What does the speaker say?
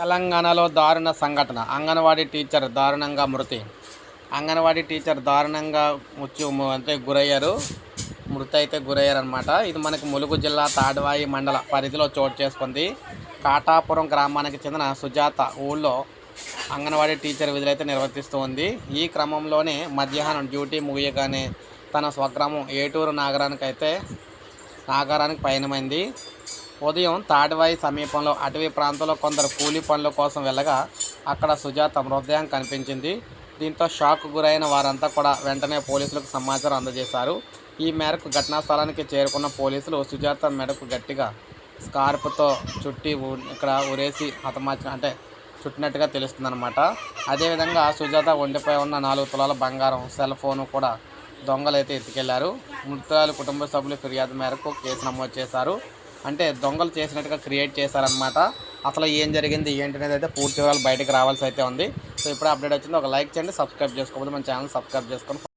తెలంగాణలో దారుణ సంఘటన. అంగన్వాడీ టీచర్ దారుణంగా మృతి. అంగన్వాడీ టీచర్ దారుణంగా ముచ్చు అంటే గురయ్యారు. మృతి అయితే గురయ్యారు అనమాట ఇది మనకి ములుగు జిల్లా తాడవాయి మండల పరిధిలో చోటు చేసుకుంది. కాటాపురం గ్రామానికి చెందిన సుజాత ఊళ్ళో అంగన్వాడీ టీచర్ విధులైతే నిర్వర్తిస్తూ ఉంది. ఈ క్రమంలోనే మధ్యాహ్నం డ్యూటీ ముగియగానే తన స్వగ్రామం ఏటూరు నాగరానికి అయితే నాగారానికి పయనమైంది. ఉదయం తాడివాయి సమీపంలో అటవీ ప్రాంతంలో కొందరు కూలీ పనుల కోసం వెళ్ళగా అక్కడ సుజాత మృతదేహం కనిపించింది. దీంతో షాక్ గురైన వారంతా కూడా వెంటనే పోలీసులకు సమాచారం అందజేశారు. ఈ మేరకు ఘటనా స్థలానికి చేరుకున్న పోలీసులు సుజాత మెడకు గట్టిగా స్కార్ప్తో చుట్టి ఇక్కడ ఉరేసి హతమార్చిన అంటే చుట్టినట్టుగా తెలుస్తుందన్నమాట. అదేవిధంగా సుజాత ఒంటిపై ఉన్న నాలుగు తులాల బంగారం సెల్ ఫోను కూడా దొంగలైతే ఎత్తుకెళ్ళారు. మృతురాలు కుటుంబ సభ్యులు ఫిర్యాదు మేరకు కేసు నమోదు చేశారు. అంటే దొంగలు చేసినట్టుగా క్రియేట్ చేశారనమాట అసలు ఏం జరిగింది ఏంటి అనేది అయితే పూర్తి వివరాలు బయటకు రావాల్సి అయితే ఉంది. సో ఇప్పుడు అప్డేట్ వచ్చింది. ఒక లైక్ చేయండి సబ్స్క్రైబ్ చేసుకోకపోతే మన ఛానల్ సబ్స్క్రైబ్ చేసుకొని